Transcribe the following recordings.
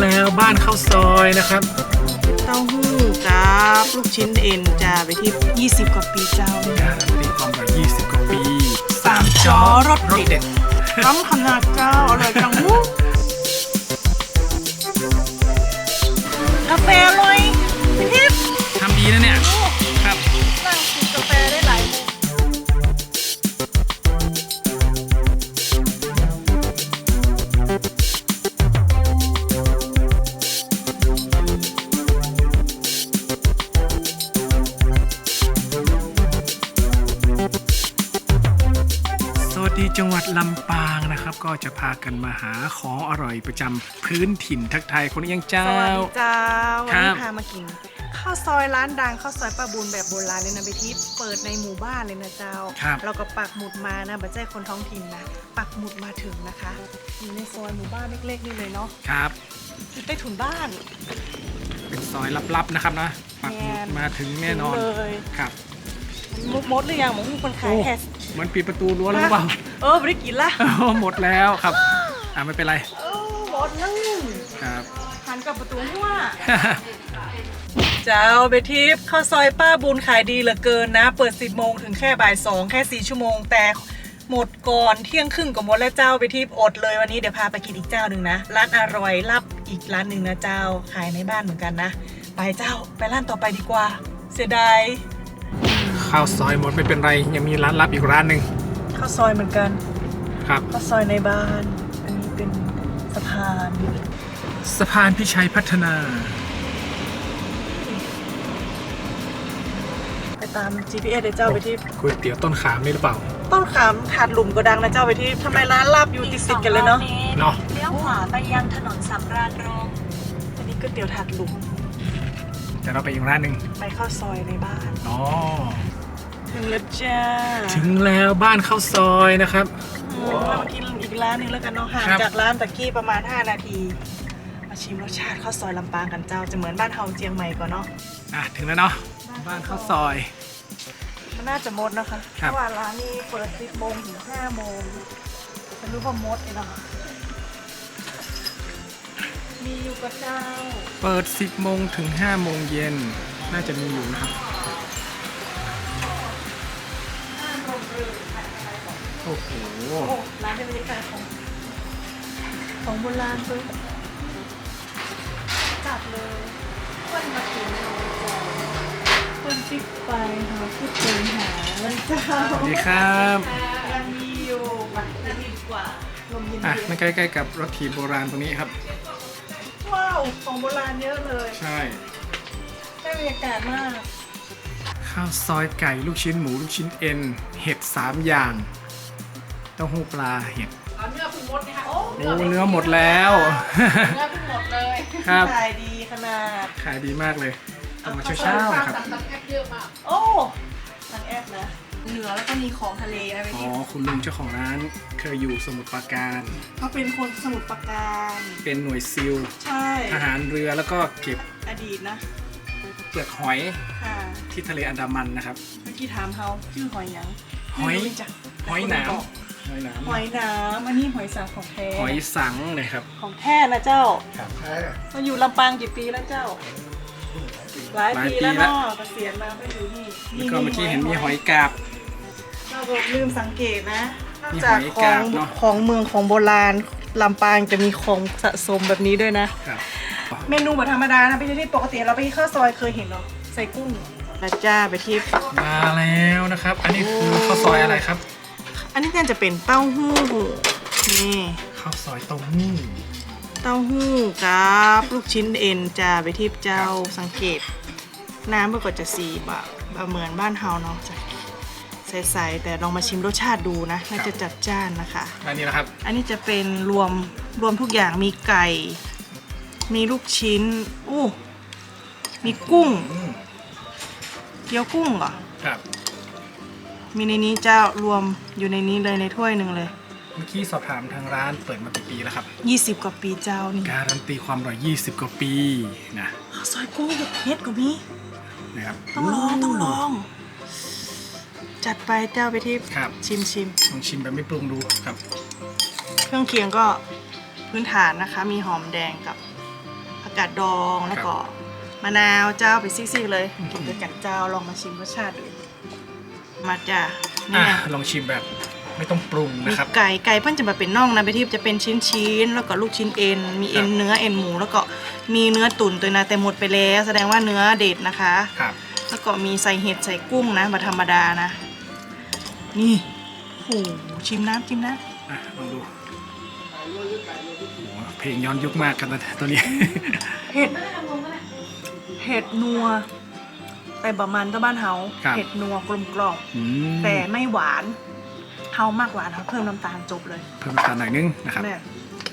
แล้วบ้านข้าวซอยนะครับเต้าหู้กับลูกชิ้นเอ็นจ้าไปที่ 20 กว่าปีเจ้าการันตีความอร่อย20 กว่าปีสามจ้อรสรสเด็เด็ดดน้ำขนาดเจ้าอร่อยจังหู้กาแฟอร่อย สวัสดีจังหวัดลำปางนะครับ ก็จะพากันมาหาของอร่อยประจำพื้นถิ่นทักไทายคนยังเจ้า สวัสดีเจ้าวันครันี้บพามากิน ข้าวซอยร้านดังข้าวซอยป้าบุญแบบโบราณเลยนะไปทิพย์เปิดในหมู่บ้านเลยนะเจ้า ครับ เราก็ปักหมุดมานะบัจใจคนท้องถิ่นนะปักหมุดมาถึงนะคะอยู่ในซอยหมู่บ้านเล็กๆนี่เลยเนาะครับ อยู่ใต้ถุนบ้าน เป็นซอยลับๆนะครับนะปักหมุดมาถึงแน่นอน ถึงเลย ครับ มุกมดหรือยังหมอมีคนขายโอ้แฮสเห มันปิดประตูรั้วแล้วหรือเปล่าเออไม่ได้กินละหมดแล้วครับอ่าไม่เป็นไรเออหมดแล้วครับ หันกับประตูหัวเจ้าไปทิพย์ข้าวซอยป้าบุญขายดีเหลือเกินนะ เปิด 10โมงถึงแค่บ่าย2แค่ 4 ชั่วโมงแต่หมดก่อนเที่ยงครึ่งก็หมดแล้วเจ้าไปทิพย์อดเลยวันนี้เดี๋ยวพาไปกินอีกเจ้าหนึ่งนะ ร้านอร่อยลับอีกร้านหนึ่งนะเจ้าขายในบ้านเหมือนกันนะ ไปเจ้าไปร้านต่อไปดีกว่า เสียดาย ข้าวซอยหมดไม่เป็นไร ยังมีร้านลับอีกร้านหนึ่งข้าวซอยเหมือนกันครับ ข้าวซอยในบ้าน อันนี้เป็นสะพานสะพานพิชัยพัฒนา ไปตาม GPS เดี๋ยวเจ้าไปที่ก๋วยเตี๋ยวต้นขามนี่หรือเปล่าต้นขามถาดหลุมก็ดังนะเจ้าไปที่ทำไมร้านลาบอยู่ติดติดๆกันเลยเนาะเนาะเลี้ยวขวาไปยังถนนสำราญโรงอันนี้ก๋วยเตี๋ยวถาดหลุมเดี๋ยวเราไปอีกร้านหนึ่งไปเข้าวซอยในบ้าน อ๋อ ถึงแล้วจ้าถึงแล้วบ้านข้าวซอยนะครับ อืมเรามากินอีกร้านหนึงแล้วกันเนาะห่างครับ จากร้านตะกี้ประมาณ 5 นาที มาชิมรสชาติข้าวซอยลำปางกันเจ้าจะเหมือนบ้านเฮาเจียงใหม่ก่อนเนาะ อะถึงแล้วเนาะบ้านข้าวซอย มันน่าจะหมดนะคะคเพรับ ราะว่าร้านนี้เปิด10โมงถึง5โมงจะรู้ว่าหมดเลยเนาะมีอยู่กับเจ้า เปิด 10โมงถึง5โมงเย็นน่าจะมีอยู่นะครับ โอ้โหโอ้ร้านเป็นบรรยากาศของ ของโบราณเลยจัดเลยเพื่อนมาถึงเราจะเพื่อนปิดไปหาผู้เจอหาแล้วเจ้าสวัสดีครับยังมีอยู่บัตรดีกว่าลมเย็นอะนั่นใกล้ๆกับรถถีบโบราณตรงนี้ครับๆว้าวของโบราณเยอะเลยใช่ได้บรรยากาศมาก ข้าวซอยไก่ลูกชิ้นหมูลูกชิ้นเอ็น เห็ด3อย่าง เต้าหู้ปลาเห็ดเนื้อพึ่งหมดนะคะโอ้โอ้เนื้อหมดแล้ว เนื้อพึ่งหมดเลยครับ ขายดีขนาด ขายดีมากเลยเอามาเช้าๆนะครับโอ้ทางแอปนะ เหนือแล้วก็มีของทะเลนะไปอ๋อที่คุณลุงเจ้าของร้านเคยอยู่สมุทรปราการ เขาเป็นคนสมุทรปราการ เป็นหน่วยซิลใช่ ทหารเรือแล้วก็เก็บอดีตนะ เปลือกหอยค่ะ ที่ทะเลอันดามันนะครับ เมื่อกี้ถามเขาชื่อหอยหยังหอย ไม่รู้จักหอยหนาม หอยหนามหอยน้ำอันนี้หอยสังของแท้หอยสังเลยครับ ของแท้นะเจ้าครับมาอยู่ลำปางกี่ปีแล้วเจ้าหลายปีแล้วหลายปีแล้วเนาะเกษียณมาก็อยู่นี่แล้วก็เมื่อกี้เห็นมีหอยกาบเราก็ลืมสังเกตนะนอกมีจากหอยขอกางบเนอะของเมืองของโบราณลำปางจะมีของสะสมแบบนี้ด้วยนะครับเมนูแบบธรรมดานะไปที่ปกติเราไปที่ข้าวซอยเคยเห็นเนาะใส่กุ้งนะจ้าไปที่มาแล้วนะครับ อันนี้คือข้าวซอยอะไรครับ อันนี้น่าจะเป็นเต้าหู้นี่ข้าวซอยเต้าหู้เต้าหู้กับลูกชิ้นเอ็นจ้าไปที่เจ้าสังเกต น้ำมันก็จะสีแบบแบบเหมือนบ้านเฮาเนาะจะใสๆแต่ลองมาชิมรสชาติดูนะน่าจะจัดจ้านนะคะอันนี้นะครับ อันนี้จะเป็นรวมรวมทุกอย่างมีไก่ มีลูกชิ้นอู้มีกุ้งอืมเกี๊ยวกุ้งเหรอครับ มีในนี้เจ้ารวมอยู่ในนี้เลยในถ้วยหนึ่งเลย เมื่อกี้สอบถามทางร้านเปิดมากี่ปีแล้วครับ 20 กว่าปีเจ้านี่การันตีความอร่อย 20 กว่าปีนะข้าวซอยกุ้งเฮ็ดกว่ามีนะครับต้องลองต้องลอง จัดไปเจ้าไปที่ครับ ชิมชิมลองชิมแบบไม่ปรุงดูครับ เครื่องเคียงก็พื้นฐานนะคะ มีหอมแดงกับกาดดองแล้วก็มะนาวเจ้าไปซิกๆเลยกินด้วยกันเจ้าลองมาชิมรสชาติดู มาจ้ะนี่อะนะลองชิมแบบไม่ต้องปรุงมีนะครับ ไก่ไก่เพิ่นจะมาเป็นน่องนะไปที่จะเป็นชิ้นชิ้นๆแล้วก็ลูกชิ้นเอ็น มีเอ็นครับเนื้อเอ็นหมู แล้วก็มีเนื้อตุ๋นตัวนะแต่หมดไปแล้ว แสดงว่าเนื้อเด็ดนะคะ ครับ แล้วก็มีใส่เห็ดใส่กุ้งนะมาธรรมดานะ นี่โอ้โหชิมน้ำชิมน้อะลองดูโอ้โหเพลงย้อนยุคมากกันนะตัวนี้ำเห็ด เห็ดนัว แต่บะมันตะบ้านเฮาครับเห็ดนัวกลมกล่อมอืมแต่ไม่หวานเฮามากหวานเขาเพิ่มน้ำตาลจบเลยเพิ่มน้ำตาลหน่อยนึงนะครับแม่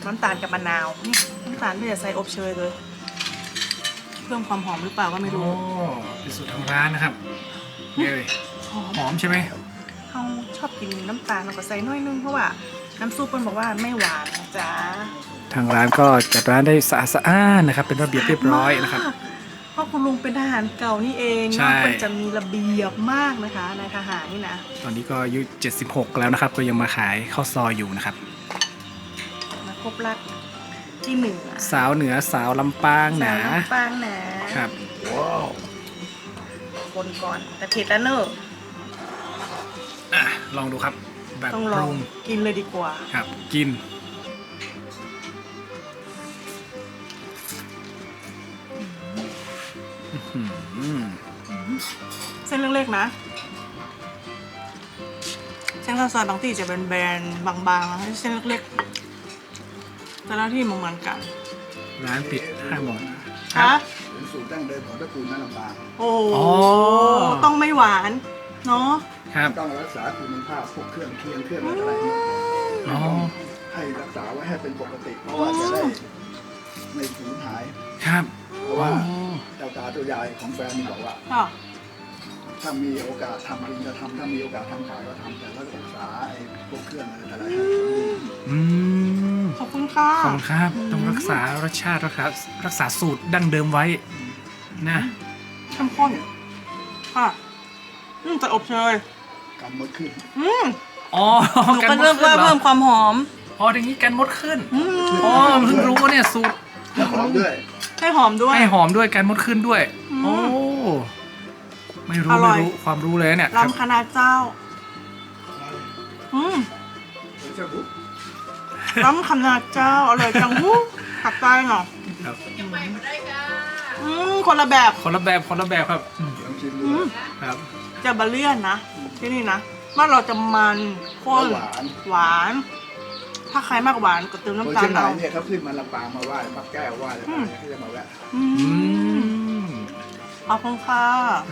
น้ำตาลกับมะนาวนี่น้ำตาลไม่ได้ใส่อบเชยเลย เพิ่มความหอมหรือเปล่าก็ไม่โอ้รู้เป็นสูตรทางร้านนะครับนี่เลยหอม หอมใช่ไหมเขาชอบกินน้ำตาลเราก็ใส่น้อยนึงเพราะว่าน้ำซุปมันบอกว่าไม่หวานนะจ๊ะทางร้านก็จัดร้านได้สะอาดสะอ้านนะครับ เป็นระเบียบเรียบร้อยนะครับ มากเพ ราะคุณลุงเป็นทหารเก่านี่เองใช่เนาะมันจะมีระเบียบมากนะคะนายทหารนี่นะตอนนี้ก็อายุ 76 แล้วนะครับ ก็ยังมาขายข้าวซอยอยู่นะครับ มาพบรักที่เหนือสาวเหนือสาวลำปางหนาสวลำปางหนาครับคนก่อน แต่เผ็ดแล้วเนอะอะลองดูครับ แบบต้องปลอรุงงกินเลยดีกว่า ครับ กิน เส้นเล็กๆนะ เส้นข้าวซอยบางที่จะเป็นแบนๆบางๆแล้วเส้นเล็กๆ แต่ละที่มันเหมือนกัน ร้านปิด5โมงฮะเป็นสูตรดั้งเดิมของตระกูลแม่ลำปางโอ้โหอ๋อต้องไม่หวานเนาะครับต้องรักษาคุณภาพพวกเครื่องเคียงเครื่องอะไรเนี่ยอ๋อให้รักษาไว้ให้เป็นปกติเพราะว่าจะได้ไม่สูญหาย ครับ เพราะอ๋อว่า เจ้าตาตัวยายของแฟนนี่บอกว่า ค่ะ ถ้ามีโอกาสทำจริงจะทำถ้ามีโอกาสทำขายก็ทำแต่ว่ารักษาไอ้พวกเครื่องอะไรอะไรให้สมบูรณ์อืมขอบคุณค่ะ ขอบคุณครับ ต้องรักษารสชาติรักษารักษาสูตรดั้งเดิมไว้นะ เข้มข้นค่ะ อืมแต่อบเชย กำมดขึ้นอืมอ๋อหนูก็เริ่มว่าเพิ่มความหอม อ๋ออย่างนี้กันมดขึ้น อืม อ๋อเพิ่งรู้เนี่ยสูตร แล้วหอมด้วย ให้หอมด้วย ให้หอมด้วยกันมดขึ้นด้วยอืมโอ้ ไม่รู้ อร่ไม่อย รู้ ความรู้เลยเนี่ยครับ ลำคณะเจ้า อืมเจ้าบุ๊กลำคณะเจ้าอร่อยจังหู้ขับใจเหรอครับ อืมคนละแบบคนละแบบคนละแบบครับอืมลองชิมดูอืมครับ จะบะเลี่ยนนะที่นี่นะว่าเราจะมันข้นหวานหวาน ถ้าใครมากหวานก็เติมคนน้ำตาเชีลยงใหม่เอา เนี่ยเขาขึ้นมาลำปางมาไหว้ปักแก้วไหว้อะไรต่างๆเขาจะมาแวะอือืมมขอบคุณค่ะ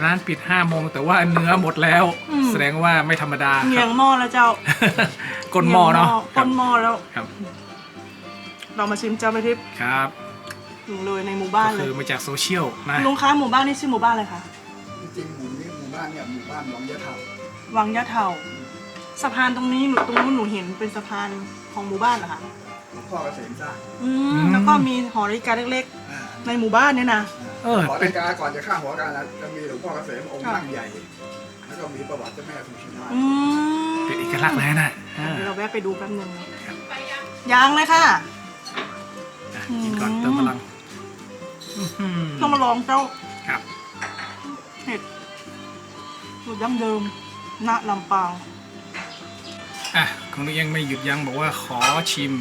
ร้านปิด5โมงแต่ว่าเนื้อหมดแล้ว อืม แสดงว่าไม่ธรรมดาเงีคยรังบหม้อแล้วเจ้า ก้นหม้อเนาะก้นหม้อแล้ว ครับเรามาชิมเจ้าไปทิพย์ครับถึงเลยในหมู่บ้านก็เลคืย อมาจากโซเชียลนะลุงคะหมู่บ้านนี่ชื่อหมู่บ้านอะไรคะ จริงๆหมู่นี้หมู่บ้านเนี่ยหมู่บ้านหนองยะเทาวังยะเทา สะพานตรงนี้หนูตรงนู้นหนูเห็นเป็นสะพานของหมู่บ้านเหรอคะหลวงพ่อเกษมสร้างอืมแล้วก็มีหอนาฬิกาเล็กอ่าๆ ในหมู่บ้านเนี่ยนะ เออ หอเป็นานฬิกาก่อนจะข้ามหัวกันนะจะมีหลวงพ่อเกษมองค์ค่ะนั่งใหญ่ แล้วก็มีประวัติเจ้าแม่สุชินาอืมเป็นเอกลักษณ์แล้วนะอ่าเดี๋ยวเราแวะไปดูแป๊บนึงยังเลยค่ะ อะกินก่อนเติมพลังอื้อหือต้องมาลองเจ้าครับ เห็ดสูตรดั้งเดิมณลำปาง อะของนี้ยังไม่หยุดยั้งบอกว่าขอชิม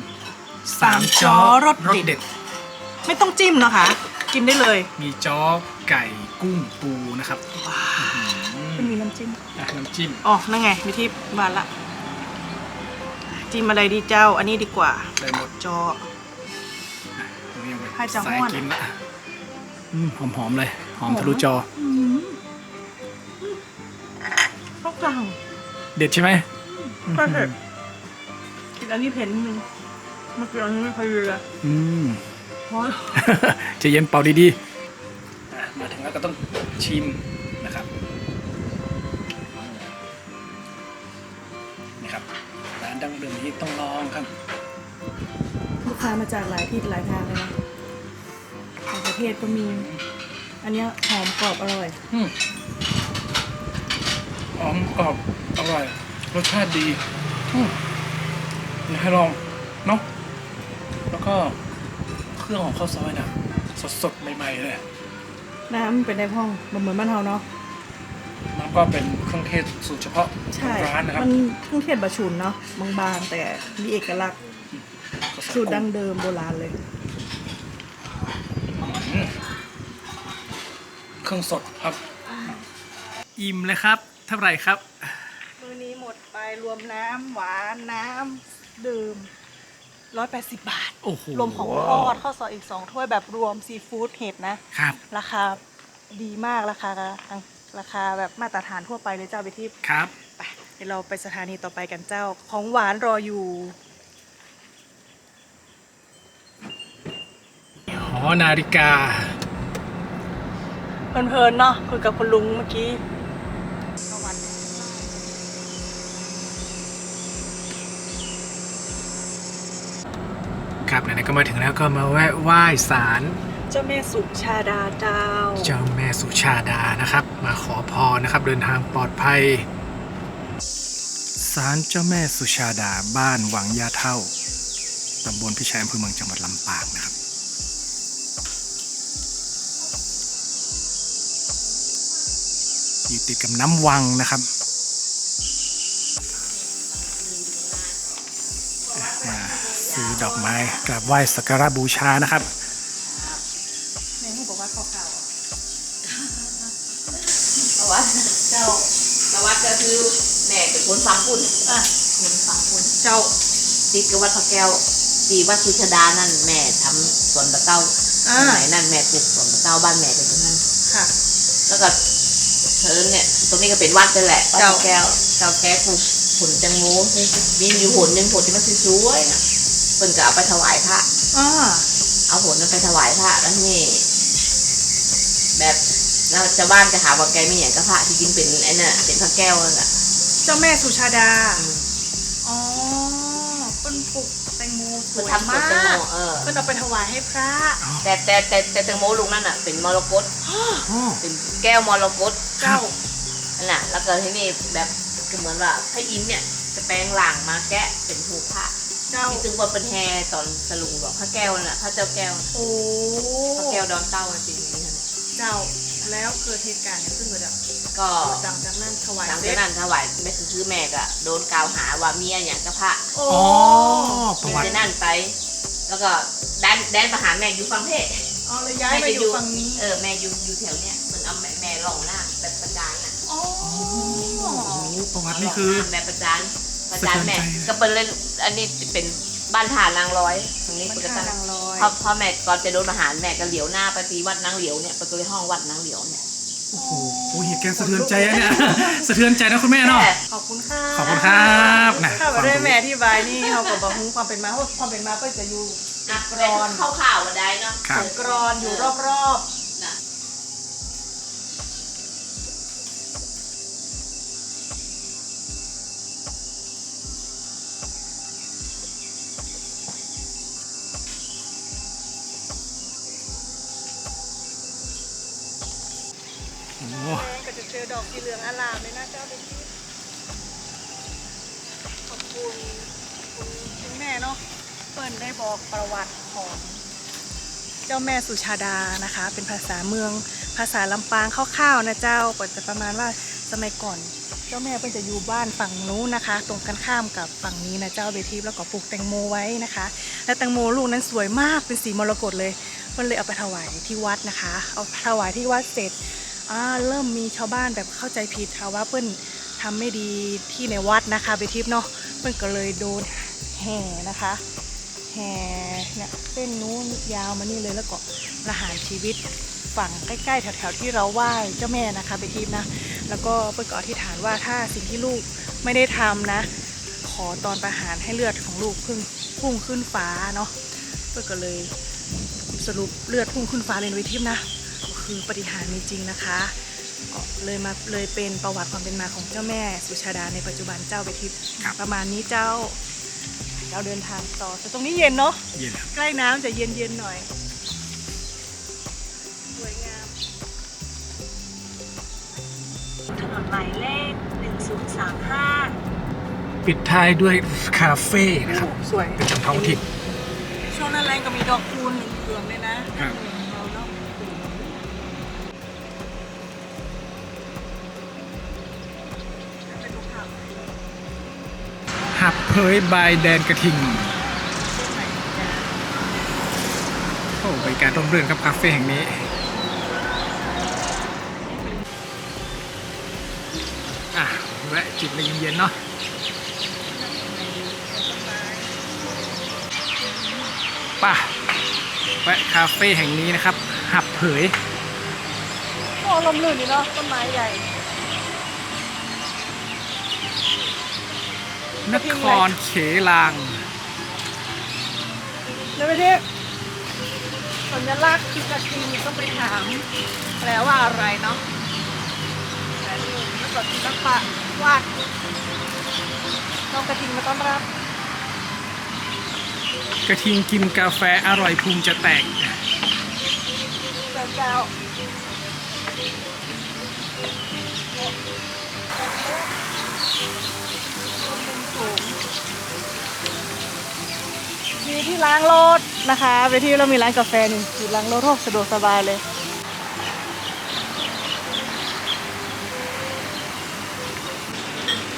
สามจ้อรสเด็ด ไม่ต้องจิ้มนะคะ กินได้เลย มีจ้อไก่กุ้งปูนะครับว้าอืไม่มมีน้ำจิ้มอะน้ำจิ้มอ๋อนั่นไงมีที่บานละจิ้มอะไรดีเจ้า อันนี้ดีกว่าได้หมดจอตรงนี้ยังเป็นให้จะสายห้วนกินละอืมหอมๆเลย หอมทะลุจออืมต้องกลางเด็ดใช่ไหม ก็เผ็ดกินอันนี้เผ็ดนิดนึงเมื่อกี้อันนี้ไม่พอดีเลยอืมเพราะใจะเย็นเป่าดีๆอะมาถึงแล้วก็ต้องชิมนะครับนี่ครับร้านดังเดิมนี้ต้องลองครับ ลูกค้ามาจากหลายที่หลายทางเลยนะต่างประเทศก็มี อันเนี้ยหอมกรอบอร่อย อืมหอมกรอบอร่อย รสชาติดีอืมอยากให้ลองเนาะแล้วก็เครื่องของข้าวซอยนะสดๆใหม่ๆเลยน้ำเป็นในห้องมันเหมือนบ้านเฮาเนาะมันก็เป็นเครื่องเทศสูตรเฉพาะของร้านนะครับมันเครื่องเทศบะชุนเนาะบางๆแต่มีเอกลักษณ์ก็ใสูตรดั้งเดิมโบราณเลยเครื่องสดครับ อิ่มเลยครับ เท่าไหร่ครับมื้อนี้หมด ไปรวมน้ำหวานน้ำดื่มร้อยแปดสิบบาท โอ้โหรวมของทอดข้าวซอยอีกสองถ้วยแบบรวมซีฟู้ดเห็ดนะ ครับ ราคาดีมากราคาทางราคาแบบมาตรฐานทั่วไปเลยเจ้าไปที่ครับ ไปเดี๋ยวเราไปสถานีต่อไปกันเจ้า ของหวานรออยู่ หอนาฬิกา เพลินๆเนาะคุยกับคุณลุงเมื่อกี้สวัสดี ครับ ไหนๆก็มาถึงแล้วก็มาแวะไหว้ศาลเจ้าแม่สุชาดาเจ้า เจ้าแม่สุชาดานะครับ มาขอพรนะครับ เดินทางปลอดภัยศาลเจ้าแม่สุชาดาบ้านวังยาเท่าตำบลพิชัยอำเภอเมืองจังหวัดลำปางนะครับ อยู่ติดกับน้ำวังนะครับ ดอกไม้กราบไหว้สักการะบูชานะครับในห้องบอกว่าข่าวประวัติเจ้าประวัติก็คือแม่เป็นคนฟังปุ่นอะคนฟังปุ่นเจ้าติดกับวัดพระแก้วตีวัดสุชาดานั่นแม่ทำสวนตะเก้าอ่าสมัยนั่นแม่เป็นสวนตะเก้าบ้านแม่เป็นตรงนั้นค่ะ แล้วก็เธอเนี่ย ตรงนี้ก็เป็นวัดนั่นแหละวัดเจ้าพระแก้วเจ้าแก้ปลูกผลแตงโมมีอยู่ผลหนึ่งผลที่มันสวยๆนะ เพิ่นก็เอาไปถวายพระอ่าเอาผลนั้นไปถวายพระแล้วนี่ แบบแล้วชาวบ้านจะหาว่าแกไม่ใหญ่ก็พระที่จริงเป็นไอ้น่ะเป็นพระแก้วนั่นแหละเจ้าแม่สุชาดา อ๋อเป็นปลูกแตงโมสเพิ่นวยทำสวนมาแตงโมกเออเพิ่นเอาไปถวายให้พระ แต่แต่แต่แต่แตงโมลุงนั่นอะ เป็นมรกตอ๋อเป็นแก้วมรกตเจ้านั่นแหละแล้วก็ที่นี่แบบก็เหมือนว่าพระอินทร์เนี่ยจะแปลงหลังมาแกะเป็นผูกพระ เจ้า ที่ซึ่งว่าเป็นแฮตอนสลุงบอกพระแก้วนั่นแหละพระเจ้าแก้วโอ้พระแก้วดอนเต้าจริงๆนี่นั่นแหละเจ้า แล้วเกิดเหตุการณ์เนี่ยขึ้นมาจากก็หลังจากนั้นถวายหลังเสจากร็จนั้นถวายแม่คือคือแม่ก็โดนกล่าวหาว่าเมียอย่างกับพระโอ้อ๋อประวัติ จากนั่นไป แล้วก็แดนแดนประหารแม่อยู่ฟังเทศ อ๋อเลยย้ายมาอยู่ฝั่งนี้เออแม่อยู่อยู่แถวเนี้ยมันเอาแม่แม่หลงหน้าแบบประจานอะอ๋อ โอ้โหประวัตินี่คือแม่ประจานประจาน แม่สะเทือนใจนะก็เป็นเล่นอันนี้เป็นบ้านฐานนางร้อยตรงนี้มันปกท่าตินางลอยพอพอแม่ก่อนจะโดนประหารแม่ก็เหลียวหน้าไปตีวัดนางเหลียวเนี่ยไปเลยห้องวัดนางเหลียวเนี่ยโอ้โหเหตุการณ์สะเทือนใจนะเนี่ยสะเทือนใจนะคุณแม่เนาะแต่ขอบคุณค่ะขอบคุณครับนะถ้าฟัมางได้ดูแม่ที่บายนี่เขากับบะฮุ้งความเป็นมาเพราะความเป็นมาก็จะอยู่นักรอนเข้าข่าวมาได้เนาะครับกรอนอยู่รอบน่ ได้บอกประวัติของเจ้าแม่สุชาดานะคะ เป็นภาษาเมืองภาษาลำปางคร่าวๆนะเจ้าก็จะประมาณว่าสมัยก่อน เจ้าแม่เพิ่นจะอยู่บ้านฝั่งนู้นนะคะ ตรงกันข้ามกับฝั่งนี้นะเจ้าเบทีฟแล้วก็ปลูกแตงโมไว้นะคะ และแตงโมลูกนั้นสวยมากเป็นสีมรกตเลยเพิ่นเลยเอาไปถวายที่วัดนะคะ เอาถวายที่วัดเสร็จเริ่มมีชาวบ้านแบบเข้าใจผิดค่ะว่าเพิ่นทำไม่ดีที่ในวัดนะคะเบทีฟเนาะเพิ่นก็เลยโดนแห่นะคะ แห่เนี่ยเส้นนู้นยาวมานี่เลยแล้วก็ประหารชีวิตฝั่งใกล้ๆแถวๆที่เราไหว้เจ้าแม่นะคะไปทีมนะ แล้วก็เปิ้ลก็อธิษฐานว่าถ้าสิ่งที่ลูกไม่ได้ทำนะ ขอตอนประหารให้เลือดของลูกพึ่งพุ่งขึ้นฟ้าเนาะเปิ้ลก็เลยสรุปเลือดพุ่งขึ้นฟ้าเลยไปทีมนะก็คือปฏิหารย์มีจริงนะคะก็เลยมาเลยเป็นประวัติความเป็นมาของเจ้าแม่สุชาดาในปัจจุบันเจ้าไปทิพย์ประมาณนี้เจ้า เราเดินทางต่อแต่ตรงนี้เย็นเนาะเย็นครับใกล้น้ำจะเย็นเย็นๆหน่อย สวยงาม ถนนหมายเลข 1035 ปิดท้ายด้วยคาเฟ่นะครับ สวยเป็นทางท้องถิ่น ช่วงนั้นแรงก็มีดอกคูณเหลืองๆเลยนะครับเนาะเนา เผยบายแดนกระทิงโอ้บรรยากาศร่มรื่นครับคาเฟ่แห่งนี้อะแวะจิบอะไรเย็นๆเนาะป่ะแวะคาเฟ่แห่งนี้นะครับ หับเผยโอ้ลมลื่นดีเนาะต้นไม้ใหญ่ นครเขลางเดี๋ยวไปที่สัญลักษณ์คือกระทิงต้องไปถามแปลว่าอะไรเนาะแต่ดูแล้วก็ศิลปะวาดน้องกระทิงมาต้อนรับ กระทิงกินกาแฟอร่อยพุงจะแตกเจ้าเจ้า มีที่ล้างรถนะคะไปที่เรามีร้านกาแฟนี่จุดล้างรถโอ้สะดวกสบายเลย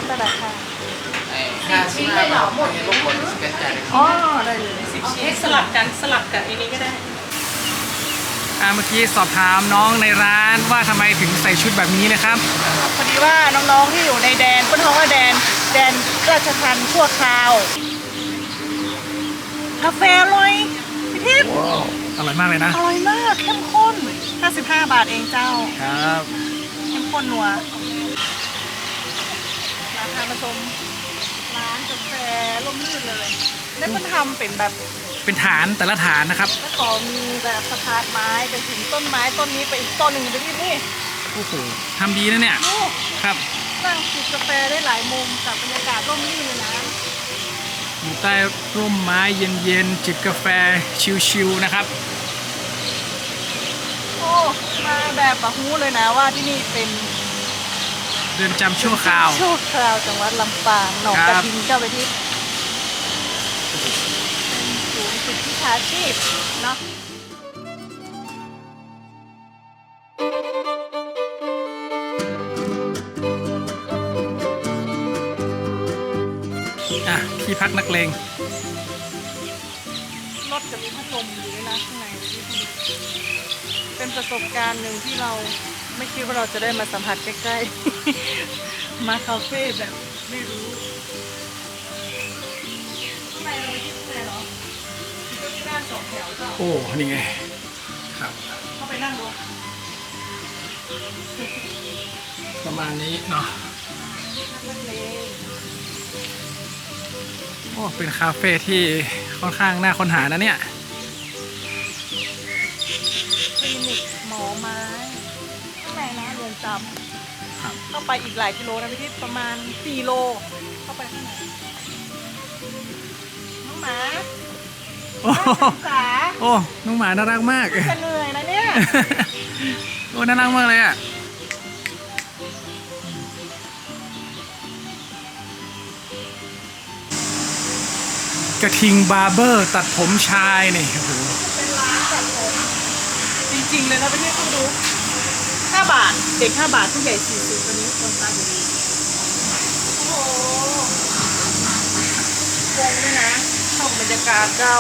ได้ไหค่ะชิ้นไม่หรอหมดอ๋อได้เลยสิบชิ้นสลับกันสลับกับอันนี้ก็ได้อ่าเมื่อกี้สอบถามน้องในร้านว่าทำไมถึงใส่ชุดแบบนี้นะครับพอดีว่าน้องๆที่อยู่ในแดนเปิ้นท้องว่าแดนแดนราชทันชั่วคราว กาแฟอร่อยพี่ทิพย์อร่อยมากเลยนะอร่อยมากเข้มข้น 55 บาทเองเจ้า ครับเข้มข้นนัวร้านพามาชมร้านกาแฟร่มรื่นเลยแล้วมันทำเป็นแบบเป็นฐานแต่ละฐานนะครับแล้วก็มีแบบสะพานไม้เป็นถึงต้นไม้ต้นนี้ไปอีกต้นหนึ่งไปที่นี่โอ้โหทำดีนะเนี่ยดูครับ นั่งจิบกาแฟได้หลายมุมกับบรรยากาศร่มรื่นเลยนะ อยู่ใต้ร่มไม้เย็นๆจิบกาแฟชิลๆนะครับ โอ้ มาแบบปะฮู้เลยนะว่าที่นี่เป็นเรือนจำชั่วคราว ชั่วคราวจังหวัดลำปางหนองคกรัระบทิงเจ้าไปที่ศูนย์ฝึกวิชาชีพเนาะ ที่พักนักเลงรถจะมีพัดลมอยู่ด้วยนะข้างในเป็นประสบการณ์หนึ่งที่เราไม่คิดว่าเราจะได้มาสัมผัสใกล้ๆ มาคาเฟ่แบบไม่รู้ข้างในเราไปที่ไหนเหรอมีเก้าอี้นั่งสองแถวเจ้าโอ้ นี่ไง ครับ เข้าไปนั่งดูประมาณนี้เนาะนั่งเลย โอ้เป็นคาเฟ่ที่ค่อนข้างน่าค้นหานะเนี่ยคลินิกหมอไม้ข้างในนะเรือนจครับำเข้าไปอีกหลายกิโลนะพี่ที่ประมาณ4โล เข้าไปข้างในน้องหมาโอ้จ๋าโอ้น้องหมาน่ารักมาก จะเหนื่อยนะเนี่ย โอ้น่ารักมากเลยอะ กระทิงบาร์เบอร์ตัดผมชายนี่โอ้โหเป็นร้านตัดผมจริงๆเลยนะพี่ที่ต้องดู5บาท เด็กห้าบาทผู้ใหญ่40ตัวนี้คนตาอยู่ดีโอ้โหวงด้วยนะชอบบรรยากาศเจ้า